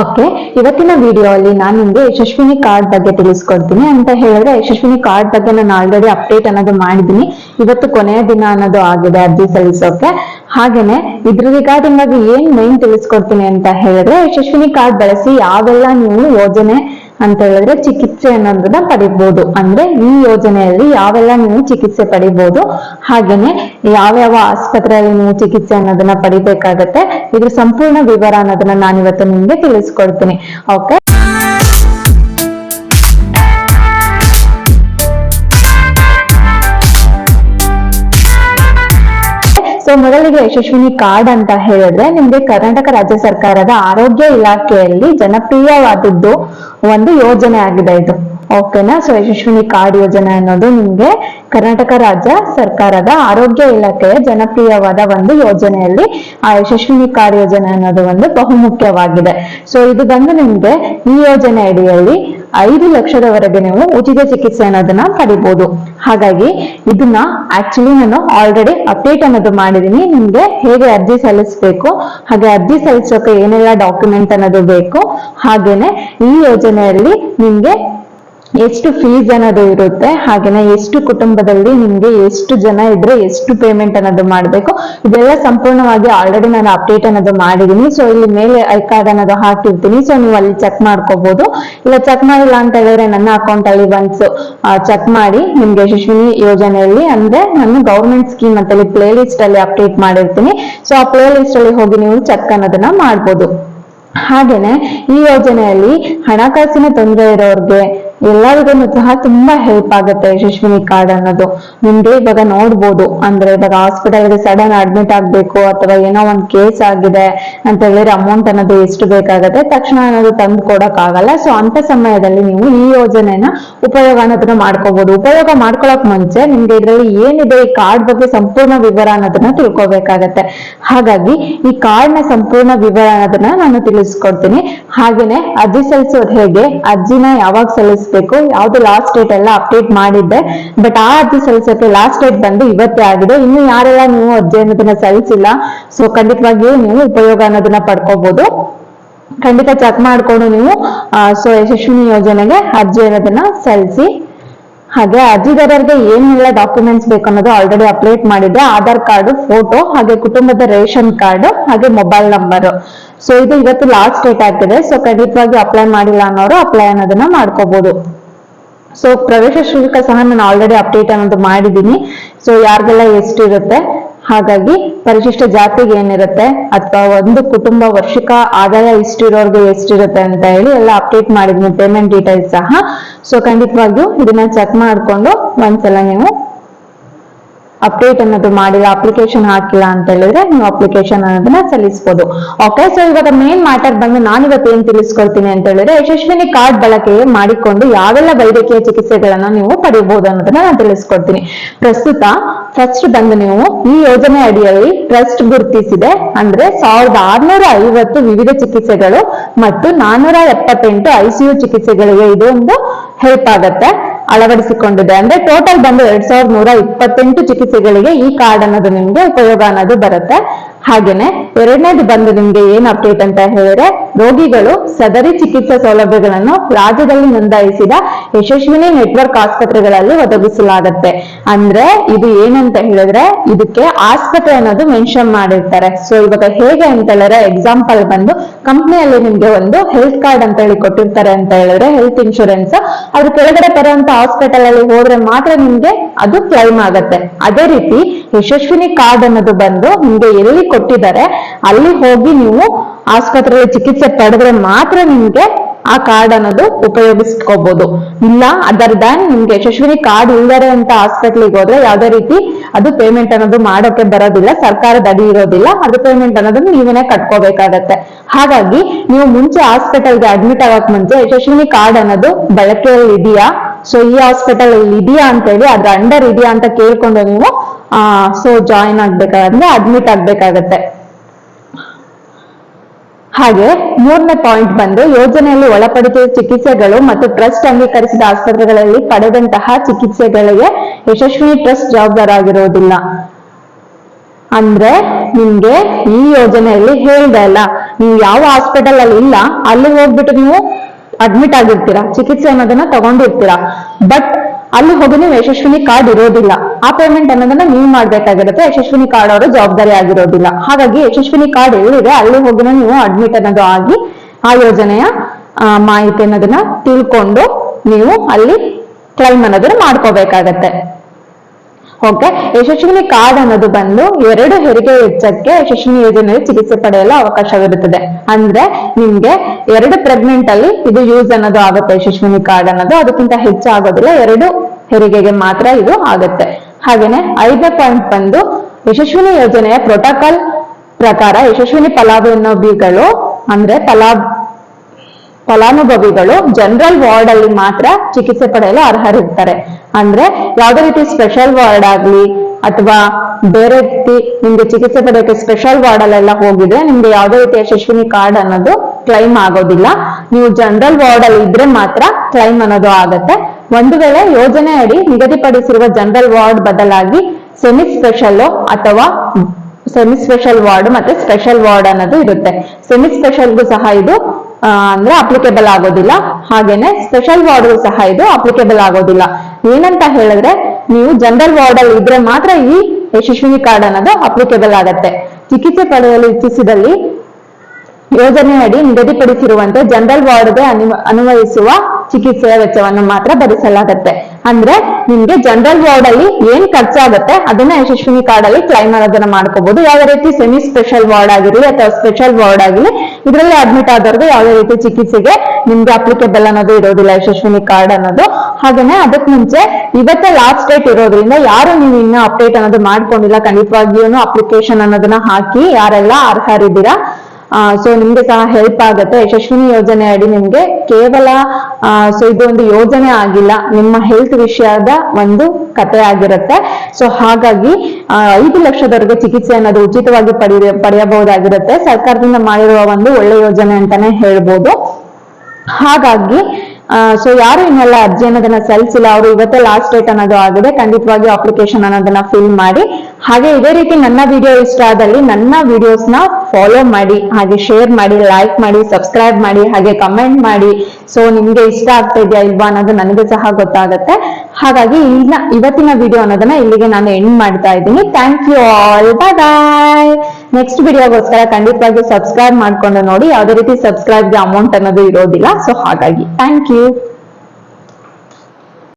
Okay ಇವತ್ತಿನ video ಅಲ್ಲಿ ನಾನು ನಿಮ್ಗೆ ಯಶಸ್ವಿನಿ ಕಾರ್ಡ್ ಬಗ್ಗೆ ತಿಳಿಸ್ಕೊಡ್ತೀನಿ ಅಂತ ಹೇಳಿದ್ರೆ, ಯಶಸ್ವಿನಿ ಕಾರ್ಡ್ ಬಗ್ಗೆ ನಾನು ಆಲ್ರೆಡಿ ಅಪ್ಡೇಟ್ ಅನ್ನೋದು ಮಾಡಿದ್ದೀನಿ. ಇವತ್ತು ಕೊನೆಯ ದಿನ ಅನ್ನೋದು ಆಗಿದೆ ಅರ್ಜಿ ಸಲ್ಲಿಸೋಕೆ. ಹಾಗೇನೆ, ಇದ್ರ ರಿಗಾರ್ಡಿಂಗ್ ಆಗಿ ಏನ್ ಮೈನ್ ತಿಳಿಸ್ಕೊಡ್ತೀನಿ ಅಂತ ಹೇಳಿದ್ರೆ, ಯಶಸ್ವಿನಿ ಕಾರ್ಡ್ ಬಳಸಿ ಯಾವೆಲ್ಲ ನೀವು ಯೋಜನೆ ಅಂತ ಹೇಳಿದ್ರೆ ಚಿಕಿತ್ಸೆ ಅನ್ನೋದನ್ನ ಪಡಿಬಹುದು ಅಂದ್ರೆ ಈ ಯೋಜನೆಯಲ್ಲಿ ಯಾವೆಲ್ಲ ನೀವು ಚಿಕಿತ್ಸೆ ಪಡಿಬಹುದು ಹಾಗೇನೆ ಯಾವ ಯಾವ ಆಸ್ಪತ್ರೆಯಲ್ಲಿ ನೀವು ಚಿಕಿತ್ಸೆ ಅನ್ನೋದನ್ನ ಪಡಿಬೇಕಾಗತ್ತೆ, ಇದ್ರ ಸಂಪೂರ್ಣ ವಿವರ ಅನ್ನೋದನ್ನ ನಾನಿವತ್ತು ನಿಮ್ಗೆ ತಿಳಿಸ್ಕೊಡ್ತೀನಿ. ಓಕೆ ಸೊ ಮೊದಲಿಗೆ ಯಶಸ್ವಿನಿ ಕಾರ್ಡ್ ಅಂತ ಹೇಳಿದ್ರೆ, ನಿಮ್ಗೆ ಕರ್ನಾಟಕ ರಾಜ್ಯ ಸರ್ಕಾರದ ಆರೋಗ್ಯ ಇಲಾಖೆಯಲ್ಲಿ ಜನಪ್ರಿಯವಾದದ್ದು ಒಂದು ಯೋಜನೆ ಆಗಿದೆ ಇದು. ಓಕೆನಾ ಸೊ ಯಶಸ್ವಿನಿ ಕಾರ್ಡ್ ಯೋಜನೆ ಅನ್ನೋದು ನಿಮ್ಗೆ ಕರ್ನಾಟಕ ರಾಜ್ಯ ಸರ್ಕಾರದ ಆರೋಗ್ಯ ಇಲಾಖೆಯ ಜನಪ್ರಿಯವಾದ ಒಂದು ಯೋಜನೆಯಲ್ಲಿ ಆ ಯಶಸ್ವಿನಿ ಕಾರ್ಡ್ ಯೋಜನೆ ಅನ್ನೋದು ಒಂದು ಬಹುಮುಖ್ಯವಾಗಿದೆ. ಸೊ ಇದು ಬಂದು ನಿಮ್ಗೆ ಈ ಯೋಜನೆ ಅಡಿಯಲ್ಲಿ ಐದು ಲಕ್ಷದವರೆಗೆ ನೀವು ಉಚಿತ ಚಿಕಿತ್ಸೆ ಅನ್ನೋದನ್ನ ಪಡಿಬಹುದು ಹಾಗಾಗಿ ಇದನ್ನ ಆಕ್ಚುಲಿ ನಾನು ಆಲ್ರೆಡಿ ಅಪ್ಡೇಟ್ ಅನ್ನೋದು ಮಾಡಿದೀನಿ. ನಿಮ್ಗೆ ಹೇಗೆ ಅರ್ಜಿ ಸಲ್ಲಿಸಬೇಕು, ಹಾಗೆ ಅರ್ಜಿ ಸಲ್ಲಿಸೋಕೆ ಏನೆಲ್ಲ ಡಾಕ್ಯುಮೆಂಟ್ ಅನ್ನೋದು ಬೇಕು, ಹಾಗೇನೆ ಈ ಯೋಜನೆಯಲ್ಲಿ ನಿಮ್ಗೆ ಎಷ್ಟು ಫೀಸ್ ಅನ್ನೋದು ಇರುತ್ತೆ, ಹಾಗೇನೆ ಎಷ್ಟು ಕುಟುಂಬದಲ್ಲಿ ನಿಮ್ಗೆ ಎಷ್ಟು ಜನ ಇದ್ರೆ ಎಷ್ಟು ಪೇಮೆಂಟ್ ಅನ್ನೋದು ಮಾಡ್ಬೇಕು, ಇದೆಲ್ಲ ಸಂಪೂರ್ಣವಾಗಿ ಆಲ್ರೆಡಿ ನಾನು ಅಪ್ಡೇಟ್ ಅನ್ನೋದು ಮಾಡಿದೀನಿ. ಸೊ ಇಲ್ಲಿ ಮೇಲೆ ಐ ಕಾರ್ಡ್ ಅನ್ನೋದು ಹಾಕಿರ್ತೀನಿ. ಸೊ ನೀವು ಅಲ್ಲಿ ಚೆಕ್ ಮಾಡ್ಕೋಬಹುದು ಇಲ್ಲ ಚೆಕ್ ಮಾಡಿಲ್ಲ ಅಂತ ಹೇಳಿದ್ರೆ ನನ್ನ ಅಕೌಂಟ್ ಅಲ್ಲಿ ಒನ್ಸ್ ಚೆಕ್ ಮಾಡಿ ನಿಮ್ಗೆ ಯಶಸ್ವಿನಿ ಯೋಜನೆಯಲ್ಲಿ ಅಂದ್ರೆ ನಾನು ಗೌರ್ಮೆಂಟ್ ಸ್ಕೀಮ್ ಅಂತ ಪ್ಲೇ ಲಿಸ್ಟ್ ಅಲ್ಲಿ ಅಪ್ಡೇಟ್ ಮಾಡಿರ್ತೀನಿ. ಸೊ ಆ ಪ್ಲೇ ಲಿಸ್ಟ್ ಅಲ್ಲಿ ಹೋಗಿ ನೀವು ಚೆಕ್ ಅನ್ನೋದನ್ನ ಮಾಡ್ಬೋದು. ಹಾಗೇನೆ ಈ ಯೋಜನೆಯಲ್ಲಿ ಹಣಕಾಸಿನ ತೊಂದರೆ ಇರೋರ್ಗೆ ಎಲ್ಲರಿಗೂ ಸಹ ತುಂಬಾ ಹೆಲ್ಪ್ ಆಗುತ್ತೆ ಯಶಸ್ವಿನಿ ಕಾರ್ಡ್ ಅನ್ನೋದು. ನಿಮ್ಗೆ ಇವಾಗ ನೋಡ್ಬೋದು. ಅಂದ್ರೆ ಇವಾಗ ಹಾಸ್ಪಿಟಲ್ಗೆ ಸಡನ್ ಅಡ್ಮಿಟ್ ಆಗ್ಬೇಕು ಅಥವಾ ಏನೋ ಒಂದ್ ಕೇಸ್ ಆಗಿದೆ ಅಂತ ಹೇಳಿದ್ರೆ ಅಮೌಂಟ್ ಅನ್ನೋದು ಎಷ್ಟು ಬೇಕಾಗತ್ತೆ ತಕ್ಷಣ ಅನ್ನೋದು ತಂದು ಕೊಡಕ್ ಆಗಲ್ಲ ಸೊ ಅಂತ ಸಮಯದಲ್ಲಿ ನೀವು ಈ ಯೋಜನೆನ ಉಪಯೋಗ ಅನ್ನೋದನ್ನ ಮಾಡ್ಕೋಬಹುದು ಉಪಯೋಗ ಮಾಡ್ಕೊಳಕ್ ಮುಂಚೆ ನಿಮ್ಗೆ ಇದ್ರಲ್ಲಿ ಏನಿದೆ ಈ ಕಾರ್ಡ್ ಬಗ್ಗೆ ಸಂಪೂರ್ಣ ವಿವರ ಅನ್ನೋದನ್ನ ತಿಳ್ಕೊಬೇಕಾಗತ್ತೆ. ಹಾಗಾಗಿ ಈ ಕಾರ್ಡ್ನ ಸಂಪೂರ್ಣ ವಿವರ ಅನ್ನೋದನ್ನ ನಾನು ತಿಳಿಸ್ಕೊಡ್ತೀನಿ. ಹಾಗೇನೆ ಅರ್ಜಿ ಸಲ್ಲಿಸೋದು ಹೇಗೆ? ಅರ್ಜಿನ ಯಾವಾಗ ಸಲ್ಲಿಸ್ಬೇಕು ಯಾವ್ದು ಲಾಸ್ಟ್ ಡೇಟ್ ಎಲ್ಲ ಅಪ್ಡೇಟ್ ಮಾಡಿದ್ದೆ. ಬಟ್ ಆ ಅರ್ಜಿ ಸಲ್ಲಿಸೋಕೆ ಲಾಸ್ಟ್ ಡೇಟ್ ಬಂದು ಇವತ್ತೇ ಆಗಿದೆ. ಇನ್ನು ಯಾರೆಲ್ಲ ನೀವು ಅರ್ಜಿ ಅನ್ನೋದನ್ನ ಸಲ್ಲಿಸಿಲ್ಲ ಸೊ ಖಂಡಿತವಾಗಿಯೂ ನೀವು ಉಪಯೋಗ ಅನ್ನೋದನ್ನ ಪಡ್ಕೋಬಹುದು ಖಂಡಿತ ಚೆಕ್ ಮಾಡ್ಕೊಂಡು ನೀವು ಸೊ ಯಶಸ್ವಿನಿ ಯೋಜನೆಗೆ ಅರ್ಜಿ ಅನ್ನೋದನ್ನ ಸಲ್ಲಿಸಿ. ಹಾಗೆ ಅರ್ಜಿದಾರರಿಗೆ ಏನೆಲ್ಲ ಡಾಕ್ಯುಮೆಂಟ್ಸ್ ಬೇಕು ಅನ್ನೋದು ಆಲ್ರೆಡಿ ಅಪ್ಡೇಟ್ ಮಾಡಿದ್ದೆ. ಆಧಾರ್ ಕಾರ್ಡ್ ಫೋಟೋ ಹಾಗೆ ಕುಟುಂಬದ ರೇಷನ್ ಕಾರ್ಡ್ ಹಾಗೆ ಮೊಬೈಲ್ ನಂಬರ್ ಸೊ ಇದು ಇವತ್ತು ಲಾಸ್ಟ್ ಡೇಟ್ ಆಗ್ತಿದೆ. ಸೊ ಖಂಡಿತವಾಗಿ ಅಪ್ಲೈ ಮಾಡಿಲ್ಲ ಅನ್ನೋರು ಅಪ್ಲೈ ಅನ್ನೋದನ್ನ ಮಾಡ್ಕೋಬಹುದು ಸೊ ಪ್ರವೇಶ ಶುಲ್ಕ ಸಹ ನಾನು ಆಲ್ರೆಡಿ ಅಪ್ಡೇಟ್ ಅನ್ನೋದು ಮಾಡಿದ್ದೀನಿ. ಸೊ ಯಾರಿಗೆಲ್ಲ ಎಷ್ಟಿರುತ್ತೆ ಹಾಗಾಗಿ ಪರಿಶಿಷ್ಟ ಜಾತಿಗೆ ಏನಿರುತ್ತೆ? ಅಥವಾ ಒಂದು ಕುಟುಂಬ ವರ್ಷಿಕ ಆದಾಯ ಇಷ್ಟಿರೋರ್ಗೆ ಎಷ್ಟಿರುತ್ತೆ ಅಂತ ಹೇಳಿ ಎಲ್ಲ ಅಪ್ಡೇಟ್ ಮಾಡಿದ್ನಿ ಪೇಮೆಂಟ್ ಡೀಟೇಲ್ಸ್ ಸಹ. ಸೊ ಖಂಡಿತವಾಗಿಯೂ ಇದನ್ನ ಚೆಕ್ ಮಾಡಿಕೊಂಡು ಒಂದ್ಸಲ ನೀವು ಅಪ್ಡೇಟ್ ಅನ್ನೋದು ಮಾಡಿಲ್ಲ ಅಪ್ಲಿಕೇಶನ್ ಹಾಕಿಲ್ಲ ಅಂತ ಹೇಳಿದ್ರೆ ನೀವು ಅಪ್ಲಿಕೇಶನ್ ಅನ್ನೋದನ್ನ ಸಲ್ಲಿಸಬಹುದು ಓಕೆ ಸೊ ಇವಾಗ ಮೇನ್ ಮ್ಯಾಟರ್ ಬಂದು ನಾನು ಇವತ್ತು ಏನ್ ತಿಳಿಸ್ಕೊಳ್ತೀನಿ ಅಂತ ಹೇಳಿದ್ರೆ ಯಶಸ್ವಿನಿ ಕಾರ್ಡ್ ಬಳಕೆ ಮಾಡಿಕೊಂಡು ಯಾವೆಲ್ಲ ವೈದ್ಯಕೀಯ ಚಿಕಿತ್ಸೆಗಳನ್ನ ನೀವು ಪಡೆಯಬಹುದು ಅನ್ನೋದನ್ನ ನಾನು ತಿಳಿಸ್ಕೊಡ್ತೀನಿ. ಪ್ರಸ್ತುತ ಫಸ್ಟ್ ಬಂದು ನೀವು ಈ ಯೋಜನೆ ಅಡಿಯಲ್ಲಿ ಟ್ರಸ್ಟ್ ಗುರುತಿಸಿದೆ. ಅಂದ್ರೆ ಸಾವಿರದ ಆರ್ನೂರ ಐವತ್ತು ವಿವಿಧ ಚಿಕಿತ್ಸೆಗಳು ಮತ್ತು ನಾನ್ನೂರ ಎಪ್ಪತ್ತೆಂಟು ಐಸಿಯು ಚಿಕಿತ್ಸೆಗಳಿಗೆ ಇದೊಂದು ಹೆಲ್ಪ್ ಆಗತ್ತೆ. ಅಳವಡಿಸಿಕೊಂಡಿದೆ. ಅಂದ್ರೆ ಟೋಟಲ್ ಬಂದು ಎರಡ್ ಸಾವಿರದ ನೂರ ಇಪ್ಪತ್ತೆಂಟು ಚಿಕಿತ್ಸೆಗಳಿಗೆ ಈ ಕಾರ್ಡ್ ಅನ್ನೋದು ನಿಮ್ಗೆ ಉಪಯೋಗ ಅನ್ನೋದು ಬರುತ್ತೆ. ಹಾಗೇನೆ ಎರಡನೇದು ಬಂದು ನಿಮ್ಗೆ ಏನ್ ಅಪ್ಡೇಟ್ ಅಂತ ಹೇಳಿದ್ರೆ ರೋಗಿಗಳು ಸದರಿ ಚಿಕಿತ್ಸಾ ಸೌಲಭ್ಯಗಳನ್ನು ರಾಜ್ಯದಲ್ಲಿ ನೋಂದಾಯಿಸಿದ ಯಶಸ್ವಿನಿ ನೆಟ್ವರ್ಕ್ ಆಸ್ಪತ್ರೆಗಳಲ್ಲಿ ಒದಗಿಸಲಾಗತ್ತೆ. ಅಂದ್ರೆ ಇದು ಏನಂತ ಹೇಳಿದ್ರೆ ಇದಕ್ಕೆ ಆಸ್ಪತ್ರೆ ಅನ್ನೋದು ಮೆನ್ಷನ್ ಮಾಡಿರ್ತಾರೆ. ಸೊ ಇವಾಗ ಹೇಗೆ ಅಂತ ಹೇಳಿದ್ರೆ ಎಕ್ಸಾಂಪಲ್ ಬಂದು ಕಂಪ್ನಿಯಲ್ಲಿ ನಿಮ್ಗೆ ಒಂದು ಹೆಲ್ತ್ ಕಾರ್ಡ್ ಅಂತ ಹೇಳಿ ಕೊಟ್ಟಿರ್ತಾರೆ ಅಂತ ಹೇಳಿದ್ರೆ ಹೆಲ್ತ್ ಇನ್ಶೂರೆನ್ಸ್ ಅದ್ರ ಕೆಳಗಡೆ ಬರುವಂತ ಹಾಸ್ಪಿಟಲ್ ಅಲ್ಲಿ ಹೋದ್ರೆ ಮಾತ್ರ ನಿಮ್ಗೆ ಅದು ಕ್ಲೈಮ್ ಆಗತ್ತೆ. ಅದೇ ರೀತಿ ಯಶಸ್ವಿನಿ ಕಾರ್ಡ್ ಅನ್ನೋದು ಬಂದು ನಿಮ್ಗೆ ಎಲ್ಲಿ ಕೊಟ್ಟಿದ್ದಾರೆ. ಅಲ್ಲಿ ಹೋಗಿ ನೀವು ಆಸ್ಪತ್ರೆಯಲ್ಲಿ ಚಿಕಿತ್ಸೆ ಪಡೆದ್ರೆ ಮಾತ್ರ ನಿಮ್ಗೆ ಆ ಕಾರ್ಡ್ ಅನ್ನೋದು ಉಪಯೋಗಿಸ್ಕೋಬಹುದು ಇಲ್ಲ ಅದರ್ ದಾನ್ ನಿಮ್ಗೆ ಯಶಸ್ವಿನಿ ಕಾರ್ಡ್ ಇಲ್ದಾರೆ ಅಂತ ಹಾಸ್ಪಿಟ್ಲಿಗೆ ಹೋದ್ರೆ ಯಾವ್ದೇ ರೀತಿ ಅದು ಪೇಮೆಂಟ್ ಅನ್ನೋದು ಮಾಡೋಕೆ ಬರೋದಿಲ್ಲ, ಸರ್ಕಾರದ ಅಡಿ ಇರೋದಿಲ್ಲ, ಅದು ಪೇಮೆಂಟ್ ಅನ್ನೋದನ್ನ ನೀವೇನೆ ಕಟ್ಕೋಬೇಕಾಗತ್ತೆ. ಹಾಗಾಗಿ ನೀವು ಮುಂಚೆ ಹಾಸ್ಪಿಟಲ್ಗೆ ಅಡ್ಮಿಟ್ ಆಗಕ್ ಮುಂಚೆ ಯಶಸ್ವಿನಿ ಕಾರ್ಡ್ ಅನ್ನೋದು ಬಳಕೆಯಲ್ಲಿ ಇದೆಯಾ? ಸೊ ಈ ಹಾಸ್ಪಿಟಲ್ ಅಲ್ಲಿ ಇದೆಯಾ ಅಂತ ಹೇಳಿ ಅದ್ರ ಅಂಡರ್ ಇದೆಯಾ ಅಂತ ಕೇಳ್ಕೊಂಡು ನೀವು, ಆ ಸೊ ಜಾಯಿನ್ ಆಗ್ಬೇಕಾದ್ರೆ ಅಡ್ಮಿಟ್ ಆಗ್ಬೇಕಾಗತ್ತೆ. ಹಾಗೆ ಮೂರನೇ ಪಾಯಿಂಟ್ ಬಂದು ಯೋಜನೆಯಲ್ಲಿ ಒಳಪಡಿಸಿದ ಚಿಕಿತ್ಸೆಗಳು ಮತ್ತು ಟ್ರಸ್ಟ್ ಅಂಗೀಕರಿಸಿದ ಆಸ್ಪತ್ರೆಗಳಲ್ಲಿ ಪಡೆದಂತಹ ಚಿಕಿತ್ಸೆಗಳಿಗೆ ಯಶಸ್ವಿನಿ ಟ್ರಸ್ಟ್ ಜವಾಬ್ದಾರಾಗಿರುವುದಿಲ್ಲ ಅಂದ್ರೆ ನಿಮ್ಗೆ ಈ ಯೋಜನೆಯಲ್ಲಿ ಹೇಳ್ದೆ ಅಲ್ಲ, ನೀವು ಯಾವ ಹಾಸ್ಪಿಟಲ್ ಅಲ್ಲಿ ಇಲ್ಲ, ಅಲ್ಲಿ ಹೋಗ್ಬಿಟ್ಟು ನೀವು ಅಡ್ಮಿಟ್ ಆಗಿರ್ತೀರಾ, ಚಿಕಿತ್ಸೆ ಅನ್ನೋದನ್ನ ತಗೊಂಡಿರ್ತೀರಾ. ಬಟ್ ಅಲ್ಲಿ ಹೋಗಿ ನೀವು ಯಶಸ್ವಿನಿ ಕಾರ್ಡ್ ಇರೋದಿಲ್ಲ. ಆ ಪೇಮೆಂಟ್ ಅನ್ನೋದನ್ನ ನೀವು ಮಾಡ್ಬೇಕಾಗಿರುತ್ತೆ, ಯಶಸ್ವಿನಿ ಕಾರ್ಡ್ ಅವರು ಜವಾಬ್ದಾರಿ ಆಗಿರೋದಿಲ್ಲ. ಹಾಗಾಗಿ ಯಶಸ್ವಿನಿ ಕಾರ್ಡ್ ಎಲ್ಲಿದೆ, ಅಲ್ಲಿ ಹೋಗಿನ ನೀವು ಅಡ್ಮಿಟ್ ಅನ್ನೋದು ಆಗಿ ಆ ಯೋಜನೆಯ ಮಾಹಿತಿ ಅನ್ನೋದನ್ನ ತಿಳ್ಕೊಂಡು ನೀವು ಅಲ್ಲಿ ಕ್ಲೈಮ್ ಅನ್ನೋದನ್ನ ಮಾಡ್ಕೋಬೇಕಾಗತ್ತೆ. ಓಕೆ ಯಶಸ್ವಿನಿ ಕಾರ್ಡ್ ಅನ್ನೋದು ಬಂದು ಎರಡು ಹೆರಿಗೆ ವೆಚ್ಚಕ್ಕೆ ಯಶಸ್ವಿನಿ ಯೋಜನೆಯಲ್ಲಿ ಚಿಕಿತ್ಸೆ ಪಡೆಯಲು ಅವಕಾಶವಿರುತ್ತದೆ. ಅಂದ್ರೆ ನಿಮ್ಗೆ ಎರಡು ಪ್ರೆಗ್ನೆಂಟ್ ಅಲ್ಲಿ ಇದು ಯೂಸ್ ಅನ್ನೋದು ಆಗುತ್ತೆ ಯಶಸ್ವಿನಿ ಕಾರ್ಡ್ ಅನ್ನೋದು. ಅದಕ್ಕಿಂತ ಹೆಚ್ಚು ಆಗೋದಿಲ್ಲ ಎರಡು ಹೆರಿಗೆಗೆ ಮಾತ್ರ ಇದು ಆಗುತ್ತೆ. ಹಾಗೇನೆ ಐದನೇ ಪಾಯಿಂಟ್ ಬಂದು ಯಶಸ್ವಿನಿ ಯೋಜನೆಯ ಪ್ರೋಟೋಕಾಲ್ ಪ್ರಕಾರ ಯಶಸ್ವಿನಿ ಫಲಾನುಭವಿಗಳು ಅಂದ್ರೆ ಫಲಾ ಫಲಾನುಭವಿಗಳು ಜನರಲ್ ವಾರ್ಡ್ ಅಲ್ಲಿ ಮಾತ್ರ ಚಿಕಿತ್ಸೆ ಪಡೆಯಲು ಅರ್ಹರಿರ್ತಾರೆ. ಅಂದ್ರೆ ಯಾವುದೇ ರೀತಿ ಸ್ಪೆಷಲ್ ವಾರ್ಡ್ ಆಗ್ಲಿ ಅಥವಾ ಬೇರೆ ರೀತಿ ನಿಮ್ಗೆ ಚಿಕಿತ್ಸೆ ಪಡೆಯೋಕೆ ಸ್ಪೆಷಲ್ ವಾರ್ಡ್ ಅಲ್ಲೆಲ್ಲ ಹೋಗಿದ್ರೆ ನಿಮ್ಗೆ ಯಾವುದೇ ರೀತಿ ಯಶಸ್ವಿನಿ ಕಾರ್ಡ್ ಅನ್ನೋದು ಕ್ಲೈಮ್ ಆಗೋದಿಲ್ಲ. ನೀವು ಜನರಲ್ ವಾರ್ಡ್ ಅಲ್ಲಿ ಇದ್ರೆ ಮಾತ್ರ ಕ್ಲೈಮ್ ಅನ್ನೋದು ಆಗತ್ತೆ. ಒಂದು ವೇಳೆ ಯೋಜನೆ ಅಡಿ ನಿಗದಿಪಡಿಸಿರುವ ಜನರಲ್ ವಾರ್ಡ್ ಬದಲಾಗಿ ಸೆಮಿ ಸ್ಪೆಷಲ್ ಅಥವಾ ಸೆಮಿ ಸ್ಪೆಷಲ್ ವಾರ್ಡ್ ಮತ್ತೆ ಸ್ಪೆಷಲ್ ವಾರ್ಡ್ ಅನ್ನೋದು ಇರುತ್ತೆ. ಸೆಮಿ ಸ್ಪೆಷಲ್ಗೂ ಸಹ ಇದು ಅಂದ್ರೆ ಅಪ್ಲಿಕೇಬಲ್ ಆಗೋದಿಲ್ಲ. ಹಾಗೇನೆ ಸ್ಪೆಷಲ್ ವಾರ್ಡ್ ಸಹ ಇದು ಅಪ್ಲಿಕೇಬಲ್ ಆಗೋದಿಲ್ಲ. ಏನಂತ ಹೇಳಿದ್ರೆ ನೀವು ಜನರಲ್ ವಾರ್ಡ್ ಅಲ್ಲಿ ಇದ್ರೆ ಮಾತ್ರ ಈ ಯಶಸ್ವಿನಿ ಕಾರ್ಡ್ ಅನ್ನೋದು ಅಪ್ಲಿಕೇಬಲ್ ಆಗತ್ತೆ. ಚಿಕಿತ್ಸೆ ಪಡೆಯಲು ಇಚ್ಛಿಸಿದಲ್ಲಿ ಯೋಜನೆಯಡಿ ನಿಗದಿಪಡಿಸಿರುವಂತೆ ಜನರಲ್ ವಾರ್ಡ್ಗೆ ಅನಿವ- ಅನ್ವಯಿಸುವ ಚಿಕಿತ್ಸೆಯ ವೆಚ್ಚವನ್ನು ಮಾತ್ರ ಭರಿಸಲಾಗತ್ತೆ. ಅಂದ್ರೆ ನಿಮ್ಗೆ ಜನರಲ್ ವಾರ್ಡ್ ಅಲ್ಲಿ ಏನ್ ಖರ್ಚಾಗತ್ತೆ ಅದನ್ನ ಯಶಸ್ವಿನಿ ಕಾರ್ಡ್ ಅಲ್ಲಿ ಕ್ಲೈಮ್ ಅನ್ನೋದನ್ನ ಮಾಡ್ಕೋಬಹುದು ಯಾವ ರೀತಿ ಸೆಮಿ ಸ್ಪೆಷಲ್ ವಾರ್ಡ್ ಆಗಿರ್ಲಿ ಅಥವಾ ಸ್ಪೆಷಲ್ ವಾರ್ಡ್ ಆಗಿರ್ಲಿ ಇದರಲ್ಲಿ ಅಡ್ಮಿಟ್ ಆದವ್ರಿಗೆ ಯಾವುದೇ ರೀತಿ ಚಿಕಿತ್ಸೆಗೆ ನಿಮ್ಗೆ ಅಪ್ಲಿಕೇಬಲ್ ಅನ್ನೋದು ಇರೋದಿಲ್ಲ ಯಶಸ್ವಿನಿ ಕಾರ್ಡ್ ಅನ್ನೋದು. ಹಾಗೇನೆ ಅದಕ್ ಮುಂಚೆ ಇವತ್ತೇ ಲಾಸ್ಟ್ ಡೇಟ್ ಇರೋದ್ರಿಂದ ಯಾರು ನೀವು ಇನ್ನೂ ಅಪ್ಡೇಟ್ ಅನ್ನೋದು ಮಾಡ್ಕೊಂಡಿಲ್ಲ, ಖಂಡಿತವಾಗಿಯೂ ಅಪ್ಲಿಕೇಶನ್ ಅನ್ನೋದನ್ನ ಹಾಕಿ ಯಾರೆಲ್ಲ ಅರ್ಹರಿದ್ದೀರಾ ಸೊ ನಿಮ್ಗೆ ಸಹ ಹೆಲ್ಪ್ ಆಗುತ್ತೆ. ಯಶಸ್ವಿನಿ ಯೋಜನೆ ಅಡಿ ನಿಮ್ಗೆ ಕೇವಲ ಸೊ ಇದು ಒಂದು ಯೋಜನೆ ಆಗಿಲ್ಲ. ನಿಮ್ಮ ಹೆಲ್ತ್ ವಿಷಯದ ಒಂದು ಕತೆ ಆಗಿರುತ್ತೆ. ಸೊ ಹಾಗಾಗಿ ಆ, ಐದು ಲಕ್ಷದವರೆಗೆ ಚಿಕಿತ್ಸೆ ಅನ್ನೋದು ಉಚಿತವಾಗಿ ಪಡೆಯ ಪಡೆಯಬಹುದಾಗಿರುತ್ತೆ. ಸರ್ಕಾರದಿಂದ ಮಾಡಿರುವ ಒಂದು ಒಳ್ಳೆ ಯೋಜನೆ ಅಂತಾನೆ ಹೇಳ್ಬೋದು. ಹಾಗಾಗಿ ಸೊ ಯಾರು ಇನ್ನೆಲ್ಲ ಅರ್ಜಿ ಅನ್ನೋದನ್ನ ಸಲ್ಲಿಸಿಲ್ಲ ಅವರು ಇವತ್ತೇ ಲಾಸ್ಟ್ ಡೇಟ್ ಅನ್ನೋದು ಆಗಿದೆ. ಖಂಡಿತವಾಗಿ ಅಪ್ಲಿಕೇಶನ್ ಅನ್ನೋದನ್ನ ಫಿಲ್ ಮಾಡಿ ಹಾಗೆ ಇದೇ ರೀತಿ ನನ್ನ ವಿಡಿಯೋ ಇಷ್ಟ ಆದಲ್ಲಿ ನನ್ನ ವಿಡಿಯೋಸ್ನ ಫಾಲೋ ಮಾಡಿ, ಹಾಗೆ ಶೇರ್ ಮಾಡಿ ಲೈಕ್ ಮಾಡಿ ಸಬ್ಸ್ಕ್ರೈಬ್ ಮಾಡಿ, ಹಾಗೆ ಕಮೆಂಟ್ ಮಾಡಿ. ಸೊ ನಿಮ್ಗೆ ಇಷ್ಟ ಆಗ್ತಾ ಇದೆಯಾ ಇಲ್ವಾ ಅನ್ನೋದು ನನಗೆ ಸಹ ಗೊತ್ತಾಗುತ್ತೆ. ಹಾಗಾಗಿ ಇನ್ನ ಇವತ್ತಿನ ವಿಡಿಯೋ ಅನ್ನೋದನ್ನ ಇಲ್ಲಿಗೆ ನಾನು ಎಂಡ್ ಮಾಡ್ತಾ ಇದ್ದೀನಿ. Thank you all bye next ವಿಡಿಯೋಗೋಸ್ಕರ ಖಂಡಿತವಾಗಿ ಸಬ್ಸ್ಕ್ರೈಬ್ ಮಾಡ್ಕೊಂಡು ನೋಡಿ. ಯಾವುದೇ ರೀತಿ ಸಬ್ಸ್ಕ್ರೈಬ್ಗೆ ಅಮೌಂಟ್ ಅನ್ನೋದು ಇರೋದಿಲ್ಲ. ಸೊ ಹಾಗಾಗಿ ಥ್ಯಾಂಕ್ ಯು